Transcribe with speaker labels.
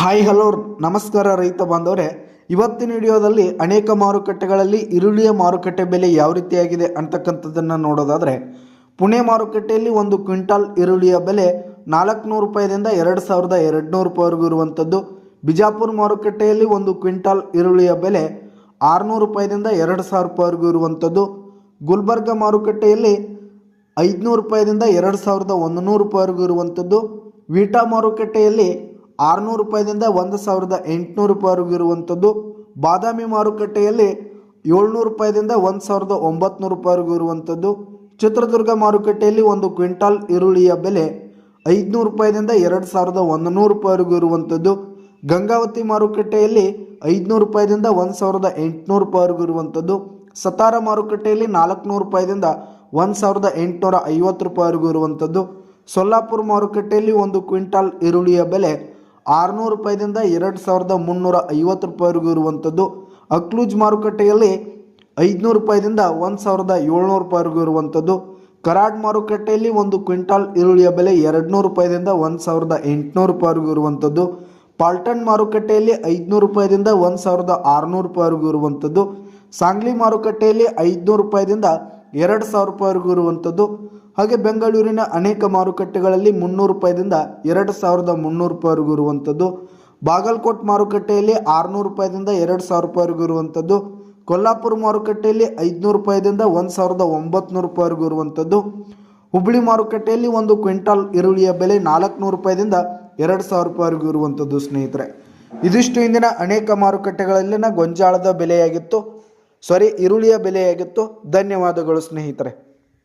Speaker 1: Hi hello ನಮಸ್ಕಾರ ರೈತ ಬಾಂಧವರೇ. ಇವತ್ತಿನ ವಿಡಿಯೋದಲ್ಲಿ ಅನೇಕ ಮಾರುಕಟ್ಟೆಗಳಲ್ಲಿ ಈರುಳ್ಳಿಯ ಮಾರುಕಟ್ಟೆ ಬೆಲೆ ಯಾವ ರೀತಿಯಾಗಿದೆ ಅಂತಕ್ಕಂಥದ್ದನ್ನು ನೋಡೋದಾದರೆ, ಪುಣೆ ಮಾರುಕಟ್ಟೆಯಲ್ಲಿ ಒಂದು ಕ್ವಿಂಟಾಲ್ ಈರುಳ್ಳಿಯ ಬೆಲೆ ನಾಲ್ಕುನೂರು ರೂಪಾಯಿದಿಂದ ಎರಡು ಸಾವಿರದ ಎರಡುನೂರು ರೂಪಾಯಿವರೆಗೂ ಇರುವಂಥದ್ದು. ಬಿಜಾಪುರ ಮಾರುಕಟ್ಟೆಯಲ್ಲಿ ಒಂದು ಕ್ವಿಂಟಾಲ್ ಈರುಳ್ಳಿಯ ಬೆಲೆ ಆರುನೂರು ರೂಪಾಯಿದಿಂದ ಎರಡು ಸಾವಿರ ರೂಪಾಯಿವರೆಗೂ ಇರುವಂಥದ್ದು. ಗುಲ್ಬರ್ಗ ಮಾರುಕಟ್ಟೆಯಲ್ಲಿ ಐದುನೂರು ರೂಪಾಯಿದಿಂದ ಎರಡು ಸಾವಿರದ ಒಂದು ನೂರು ರೂಪಾಯಿವರೆಗೂ ಇರುವಂಥದ್ದು. ವೀಟಾ ಮಾರುಕಟ್ಟೆಯಲ್ಲಿ ಆರುನೂರು ರೂಪಾಯಿದಿಂದ ಒಂದು ಸಾವಿರದ ಎಂಟುನೂರು ರೂಪಾಯಿವರೆಗೂ ಇರುವಂಥದ್ದು. ಬಾದಾಮಿ ಮಾರುಕಟ್ಟೆಯಲ್ಲಿ ಏಳ್ನೂರು ರೂಪಾಯಿದಿಂದ ಒಂದು ಸಾವಿರದ ಒಂಬತ್ನೂರು ರೂಪಾಯಿವರೆಗೂ ಇರುವಂಥದ್ದು. ಚಿತ್ರದುರ್ಗ ಮಾರುಕಟ್ಟೆಯಲ್ಲಿ ಒಂದು ಕ್ವಿಂಟಾಲ್ ಈರುಳ್ಳಿಯ ಬೆಲೆ ಐದುನೂರು ರೂಪಾಯಿದಿಂದ ಎರಡು ಸಾವಿರದ ಒಂದು ನೂರು ರೂಪಾಯಿವರೆಗೂ ಇರುವಂಥದ್ದು. ಗಂಗಾವತಿ ಮಾರುಕಟ್ಟೆಯಲ್ಲಿ ಐದುನೂರು ರೂಪಾಯಿದಿಂದ ಒಂದು ಸಾವಿರದ ಎಂಟುನೂರು ರೂಪಾಯಿವರೆಗೂ ಇರುವಂಥದ್ದು. ಸತಾರ ಮಾರುಕಟ್ಟೆಯಲ್ಲಿ ನಾಲ್ಕುನೂರು ರೂಪಾಯಿದಿಂದ ಒಂದು ಸಾವಿರದ ಎಂಟುನೂರ ಐವತ್ತು ರೂಪಾಯಿವರೆಗೂ ಇರುವಂಥದ್ದು. ಸೊಲ್ಲಾಪುರ ಮಾರುಕಟ್ಟೆಯಲ್ಲಿ ಒಂದು ಕ್ವಿಂಟಾಲ್ ಈರುಳ್ಳಿಯ ಬೆಲೆ ಆರುನೂರು ರೂಪಾಯಿದಿಂದ ಎರಡು ಸಾವಿರದ ಮುನ್ನೂರ ಐವತ್ತು ರೂಪಾಯಿವರೆಗೂ ಇರುವಂಥದ್ದು. ಅಕ್ಲೂಜ್ ಮಾರುಕಟ್ಟೆಯಲ್ಲಿ ಐದುನೂರು ರೂಪಾಯಿದಿಂದ ಒಂದು ಸಾವಿರದ ಏಳ್ನೂರು ರೂಪಾಯಿವರೆಗೂ ಇರುವಂಥದ್ದು. ಕರಾಡ್ ಮಾರುಕಟ್ಟೆಯಲ್ಲಿ ಒಂದು ಕ್ವಿಂಟಾಲ್ ಈರುಳ್ಳಿಯ ಬೆಲೆ ಎರಡುನೂರು ರೂಪಾಯಿದಿಂದ ಒಂದು ಸಾವಿರದ ಎಂಟುನೂರು ರೂಪಾಯಿವರೆಗೂ ಇರುವಂಥದ್ದು. ಪಾಲ್ಟನ್ ಮಾರುಕಟ್ಟೆಯಲ್ಲಿ ಐದುನೂರು ರೂಪಾಯಿದಿಂದ ಒಂದು ಸಾವಿರದ ಆರುನೂರು ರೂಪಾಯಿವರೆಗೂ ಇರುವಂಥದ್ದು. ಸಾಂಗ್ಲಿ ಮಾರುಕಟ್ಟೆಯಲ್ಲಿ ಐದುನೂರು ರೂಪಾಯಿದಿಂದ ಎರಡು ಸಾವಿರ ರೂಪಾಯಿವರೆಗೂ ಇರುವಂಥದ್ದು. ಹಾಗೆ ಬೆಂಗಳೂರಿನ ಅನೇಕ ಮಾರುಕಟ್ಟೆಗಳಲ್ಲಿ ಮುನ್ನೂರು ರೂಪಾಯಿದಿಂದ ಎರಡು ಸಾವಿರದ ಮುನ್ನೂರು ರೂಪಾಯಿವರೆಗೂ ಇರುವಂಥದ್ದು. ಬಾಗಲಕೋಟ್ ಮಾರುಕಟ್ಟೆಯಲ್ಲಿ ಆರುನೂರು ರೂಪಾಯಿದಿಂದ ಎರಡು ಸಾವಿರ ರೂಪಾಯಿವರೆಗೂ ಇರುವಂಥದ್ದು. ಕೊಲ್ಲಾಪುರ ಮಾರುಕಟ್ಟೆಯಲ್ಲಿ ಐದುನೂರು ರೂಪಾಯಿದಿಂದ ಒಂದು ಸಾವಿರದ ಒಂಬತ್ನೂರು ರೂಪಾಯಿವರೆಗೂ ಇರುವಂಥದ್ದು. ಹುಬ್ಬಳ್ಳಿ ಮಾರುಕಟ್ಟೆಯಲ್ಲಿ ಒಂದು ಕ್ವಿಂಟಾಲ್ ಈರುಳ್ಳಿಯ ಬೆಲೆ ನಾಲ್ಕುನೂರು ರೂಪಾಯಿದಿಂದ ಎರಡು ಸಾವಿರ ರೂಪಾಯಿವರೆಗೂ ಇರುವಂಥದ್ದು ಸ್ನೇಹಿತರೆ. ಇದಿಷ್ಟು ಇಂದಿನ ಅನೇಕ ಮಾರುಕಟ್ಟೆಗಳಲ್ಲಿನ ಗೊಂಜಾಳದ ಬೆಲೆಯಾಗಿತ್ತು. ಸಾರಿ, ಈರುಳ್ಳಿಯ ಬೆಲೆಯಾಗಿತ್ತು. ಧನ್ಯವಾದಗಳು ಸ್ನೇಹಿತರೆ.